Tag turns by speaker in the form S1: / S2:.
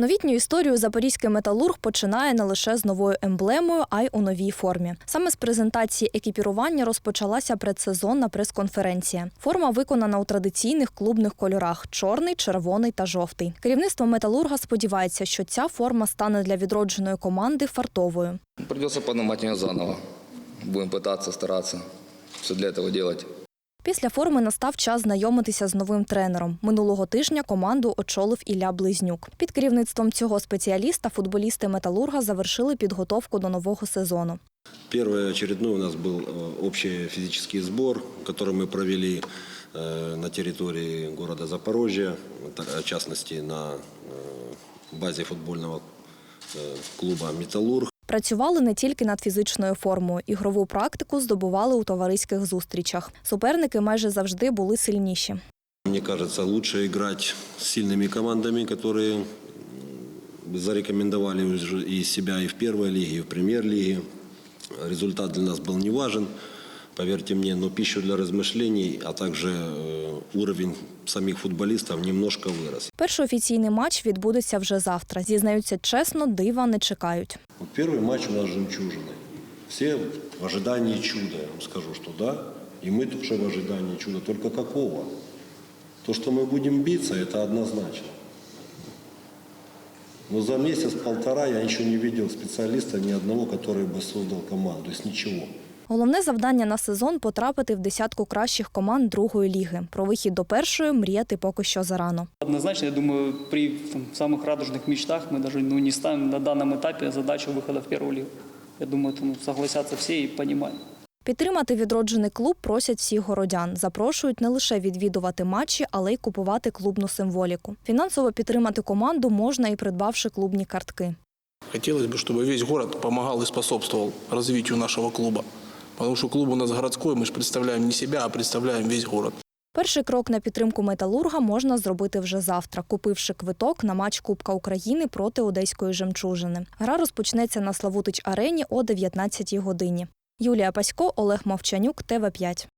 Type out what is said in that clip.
S1: Новітню історію запорізький металург починає не лише з новою емблемою, а й у новій формі. Саме з презентації екіпірування розпочалася предсезонна прес-конференція. Форма виконана у традиційних клубних кольорах: чорний, червоний та жовтий. Керівництво металурга сподівається, що ця форма стане для відродженої команди фартовою.
S2: Придется поднимать заново. Будем пытаться, стараться все для этого делать.
S1: Після форми настав час знайомитися з новим тренером. Минулого тижня команду очолив Ілля Близнюк. Під керівництвом цього спеціаліста футболісти металурга завершили підготовку до нового сезону.
S3: Первый очередной у нас был э, общий физический сбор, который мы провели э, на территории города Запорожья, та- в частности на э, базе футбольного э, клуба «Металлург».
S1: Працювали не тільки над фізичною формою, ігрову практику здобували у товариських зустрічах. Суперники майже завжди були сильніші.
S3: Мне кажется, лучше играть с сильными командами, которые м, зарекомендовали уже и себя и в первой лиге, и в премьер-лиге. Результат для нас был не важен, поверьте мне, но пищу для размышлений, а также э, уровень самих футболистов немножко вырос.
S1: Перший офіційний матч відбудеться вже завтра. Зізнаються чесно, дива не чекають.
S3: Вот первый матч у нас с «Жемчужиной». Все в ожидании чуда, я вам скажу, что да. И мы тоже в ожидании чуда. Только какого? То, что мы будем биться, это однозначно. Но за месяц-полтора я еще не видел специалиста ни одного, который бы создал команду. То есть ничего.
S1: Головне завдання на сезон потрапити в десятку кращих команд другої ліги. Про вихід до першої мріяти поки що зарано.
S4: Однозначно, я думаю, при там, самых радужных мечтах мы даже ну, не ставим на данном этапе задачу выхода в первую лигу. Я думаю, это ну, согласятся все и понимают.
S1: Підтримати відроджений клуб просять всіх городян. Запрошують не лише відвідувати матчі, але й купувати клубну символіку. Фінансово підтримати команду можна і придбавши клубні картки.
S5: Хотелось бы, чтобы весь город помогал и способствовал развитию нашего клуба. Потому что клуб у нас городской, мы же представляем не себя, а представляем весь город.
S1: Перший крок на підтримку металурга можна зробити вже завтра, купивши квиток на матч Кубка України проти одеської жемчужини. Гра розпочнеться на Славутич арені о 19 годині. Юлія Пасько, Олег Мовчанюк, ТВ 5